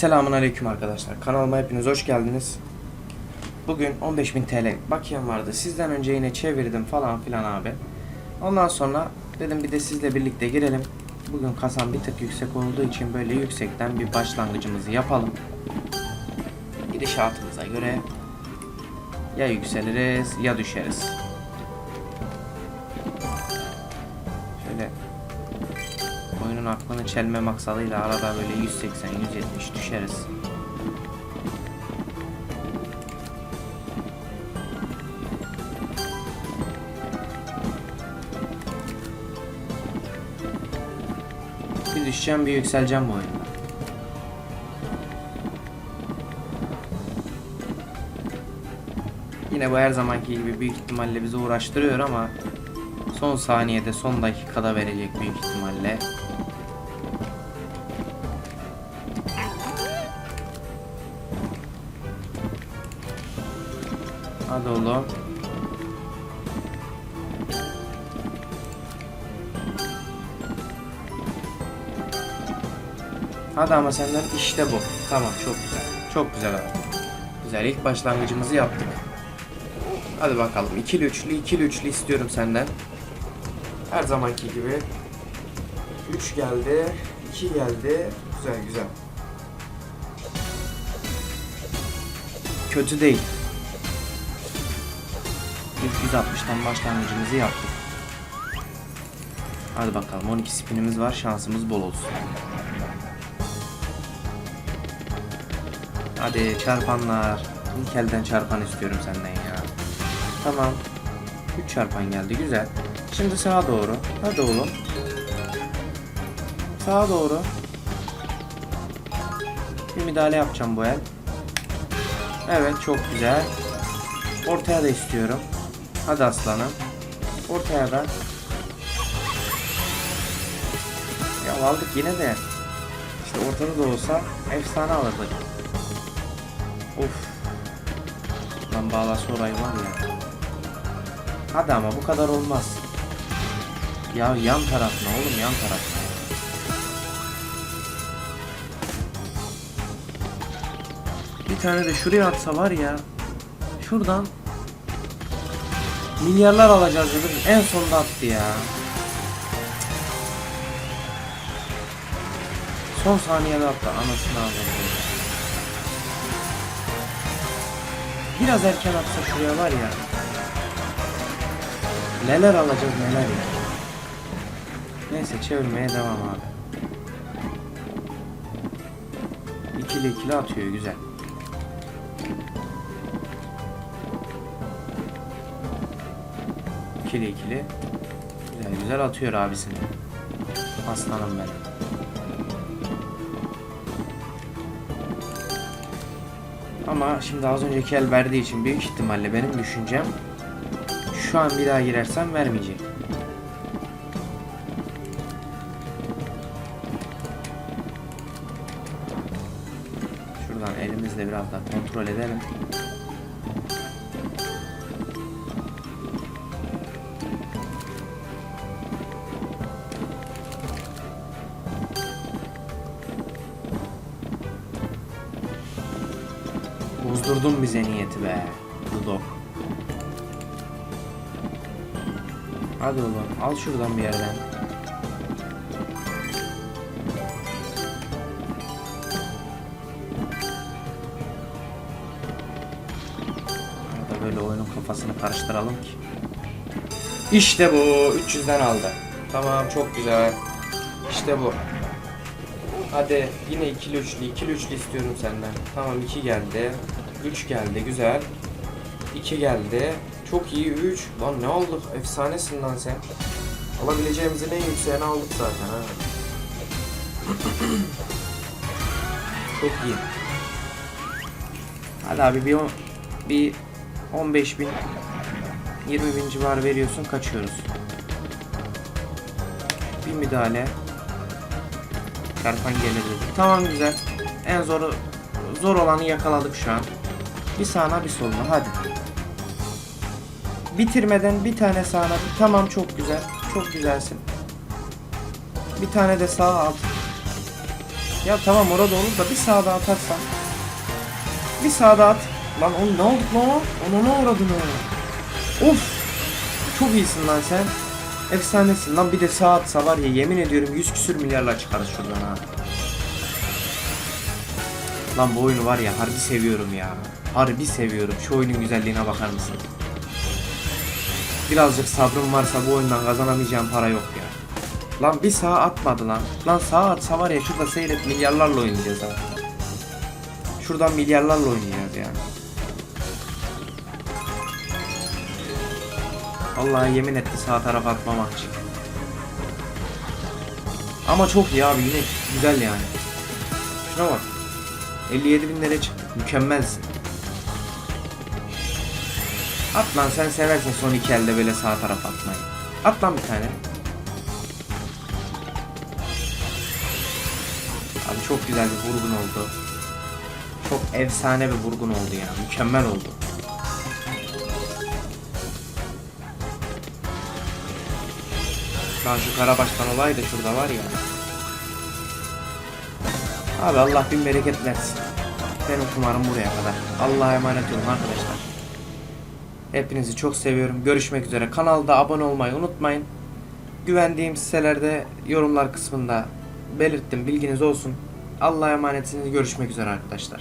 Selamun Aleyküm arkadaşlar. Kanalıma hepiniz hoş geldiniz. Bugün 15.000 TL bakiyem vardı. Sizden önce yine çevirdim falan filan abi. Ondan sonra dedim bir de sizle birlikte girelim. Bugün kasam bir tık yüksek olduğu için böyle yüksekten bir başlangıcımızı yapalım. Gidişatımıza göre ya yükseliriz ya düşeriz. Şöyle oyunun aklını çelme maksadıyla arada böyle 180 170 düşeriz. Bir düşeceğim bir yükseleceğim bu oyunda. Yine bu her zamanki gibi büyük ihtimalle bizi uğraştırıyor ama son saniyede son dakikada verecek büyük ihtimalle. Hadi oğlum. Hadi ama senden işte bu. Tamam çok güzel. Çok güzel abi. Güzel ilk başlangıcımızı yaptık. Hadi bakalım. ikili üçlü ikili üçlü istiyorum senden. Her zamanki gibi. 3 geldi. 2 geldi. Güzel güzel. Kötü değil. İlk 160'tan başlangıcımızı yaptık. Hadi bakalım 12 spinimiz var. Şansımız bol olsun. Hadi çarpanlar. İlk elden çarpan istiyorum senden ya. Tamam. 3 çarpan geldi güzel. Şimdi sağa doğru. Hadi oğlum. Sağa doğru. Bir müdahale yapacağım bu el. Evet çok güzel. Ortaya da istiyorum. Hadi aslanım. Ortaya da. Ya aldık yine de. İşte ortada da olsa efsane alırdık. Of. Lan bağlası orayı var ya. Hadi ama bu kadar olmaz. Ya yan tarafına oğlum yan tarafına. Bir tane de şuraya atsa var ya. Şuradan milyarlar alacağız dedim. En sonda attı ya. Son saniyede attı anasını ağzını. Biraz erken atsa şuraya var ya. Neler alacağız neler ya. Neyse çevirmeye devam abi. İkili ikili atıyor güzel. İkili ikili. Güzel güzel atıyor abisini. Aslanım benim. Ama şimdi az önceki el verdiği için büyük ihtimalle benim düşüncem şu an bir daha girersem vermeyecek. Şuradan elimizle biraz daha kontrol edelim. Bozdurdun bize niyeti be. Dudok. Hadi oğlum al şuradan bir yerden. Arada böyle oyunun kafasını karıştıralım ki. İşte bu 300'den aldı. Tamam çok güzel. İşte bu. Hadi yine ikili üçlü, ikili üçlü istiyorum senden. Tamam iki geldi. Üç geldi güzel. İki geldi. Çok iyi üç. Lan ne aldık? Efsanesin lan sen. Alabileceğimizin en yükseğini aldık zaten ha. Çok iyi. Hadi abi bir, on, bir 15 bin 20 bin civarı veriyorsun kaçıyoruz. Bir müdahale. Çarpan gelir. Tamam güzel. En zoru zor olanı yakaladık şu an. Bir sağına bir soluna hadi. Bitirmeden bir tane sağına. Tamam çok güzel. Çok güzelsin. Bir tane de sağ alt. Ya tamam orada olur da bir sağda atarsan. Bir sağda at. Lan oğlum ne oldu lan? Ona ne uğradın o? Of. Çok iyisin lan sen. Efsanesin lan bir de sağ atsa var ya yemin ediyorum 100 küsür milyarla çıkarız şuradan ha. Lan bu oyunu var ya harbi seviyorum ya. Harbi seviyorum. Şu oyunun güzelliğine bakar mısın? Birazcık sabrım varsa bu oyundan kazanamayacağım para yok ya. Lan bir sağ atmadı lan. Lan sağ atsa var ya şurada seyret milyarlarla oynayacağız ha. Şuradan milyarlarla oynayacağız yani. Vallahi yemin etti sağ tarafa atmamak için. Ama çok iyi abi yine güzel yani. Şuna bak. 57 bin lira çıktı. Mükemmelsin. At lan sen seversin son iki elde böyle sağ tarafa atmayı. At lan bir tane. Abi çok güzel bir vurgun oldu. Çok efsane bir vurgun oldu ya. Mükemmel oldu. Lan şu Karabaş'tan olay da şurada var ya. Abi Allah bin bereket versin. Benim kumarım buraya kadar. Allah'a emanet olun arkadaşlar. Hepinizi çok seviyorum. Görüşmek üzere. Kanalda abone olmayı unutmayın. Güvendiğim sitelerde yorumlar kısmında belirttim. Bilginiz olsun. Allah'a emanetsiniz. Görüşmek üzere arkadaşlar.